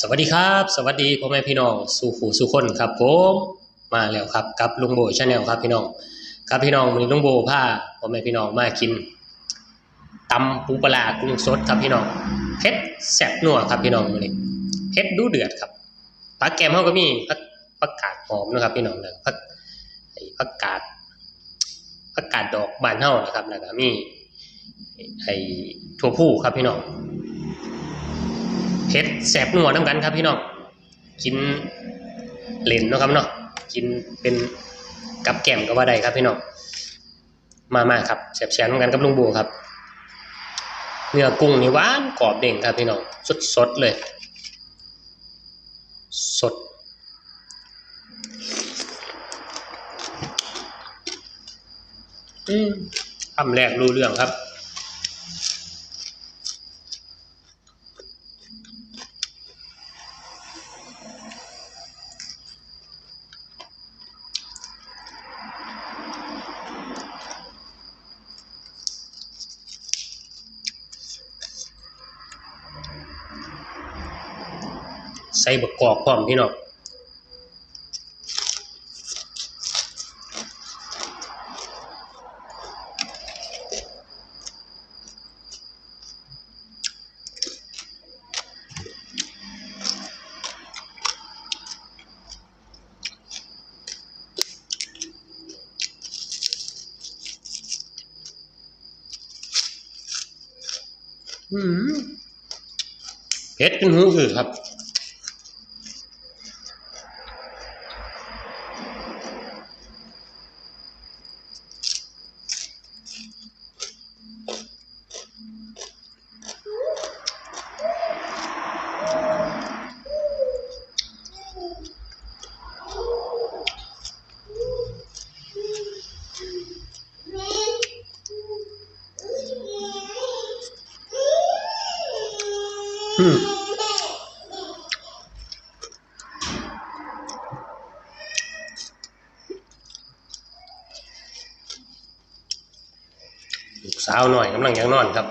สวัสดีครับ สวัสดีพ่อแม่พี่น้องสู่ขู่สู่คนครับผมมาแล้วครับกับลุงโบชาแนลครับพี่น้องครับพี่น้องวันนี้ลุงโบพาพ่อแม่พี่น้องมากินตำปูปลากุ้งสดครับพี่น้องเผ็ดแซ่บนัวครับพี่น้องมื้อนี้เผ็ดดูเดือดครับผักแกมเฮาก็มีผักผักกาดหอมนะครับพี่น้องแล้วผักผักกาดผักกาดดอกบานเฮานะครับแล้วก็มีไอ้ถั่วผู้ครับพี่น้อง เผ็ดแสบนัวน้ำกันครับพี่น้องกินเล่นเนาะครับเนาะกินเป็นกับแกล้มก็ว่าได้ครับพี่น้องมามาครับแสบแสบน้ำกันกับลุงบูครับเนื้อกุ้งนี่หวานกรอบเด้งครับพี่น้องสดสดเลย สด อืมคำแรกรู้เรื่องครับ ใส่บกกอกพร้อมพี่น้องอืมเผ็ดขึ้นหูอือครับ อืมลูก สาวหน่อยกำลังยังนอนครับ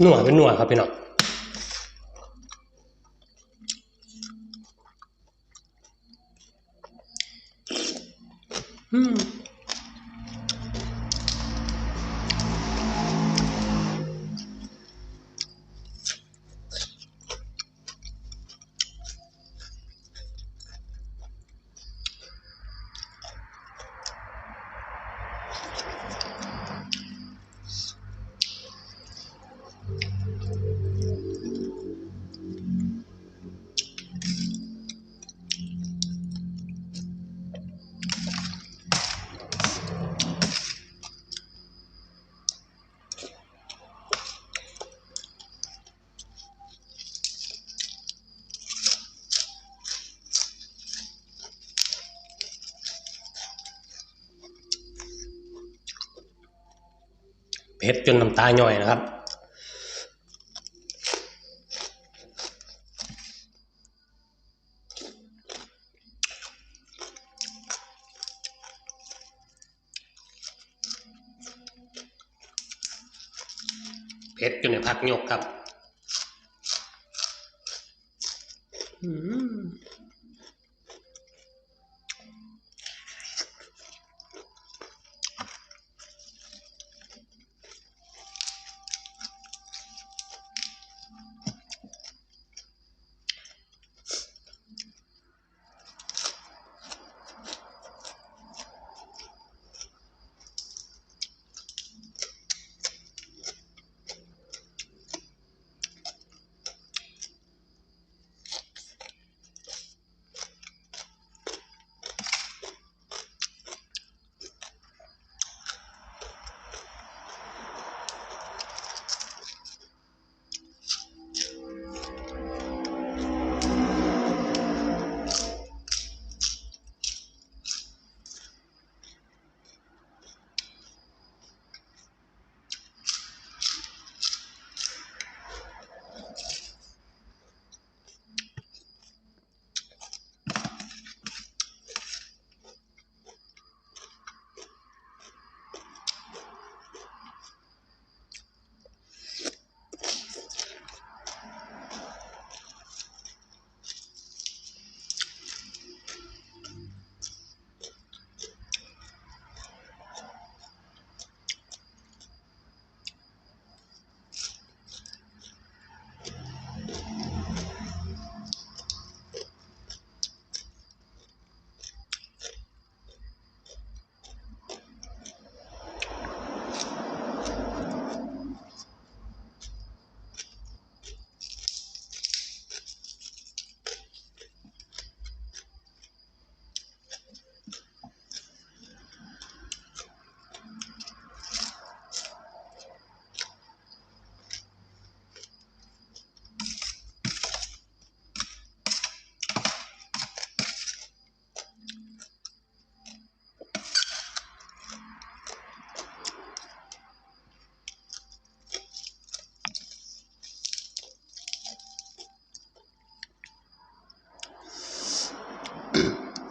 หนัวเป็นหนัวครับพี่น้อง เผ็ดจนน้ำตาย่อยนะครับ เผ็ดจนในพักยกครับ อืม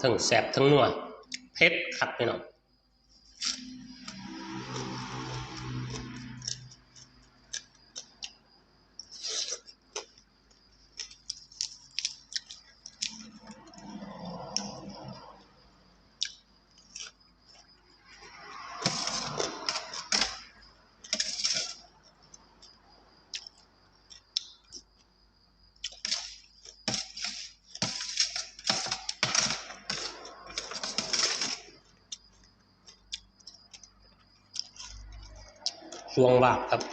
ทั้งแสบทั้งนัวเผ็ดขับไปหน่อยช่ วงวาบครับ อ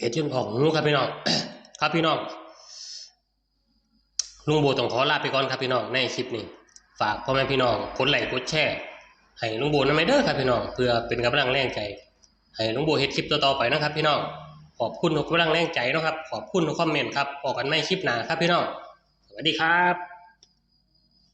เผ็ดจนผองหูครับพี่น้องครับพี่น้องลุงโบต้องขอลาไปก่อนครับพี่น้องในคลิปนี้ ฝากพ่อแม่พี่น้องกดไลค์กดแชร์ให้ลุงโบนำไปเด้อครับพี่น้องเพื่อเป็นกำลังแรงใจให้ลุงโบเฮ็ดคลิปต่อๆไปนะครับ พี่น้องขอบคุณทุกกำลังแรงใจนะครับ ขอบคุณทุกคอมเมนต์ครับบอกกันไม่คลิปหน้าครับพี่น้องสวัสดีครับ